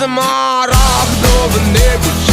смарагдове небо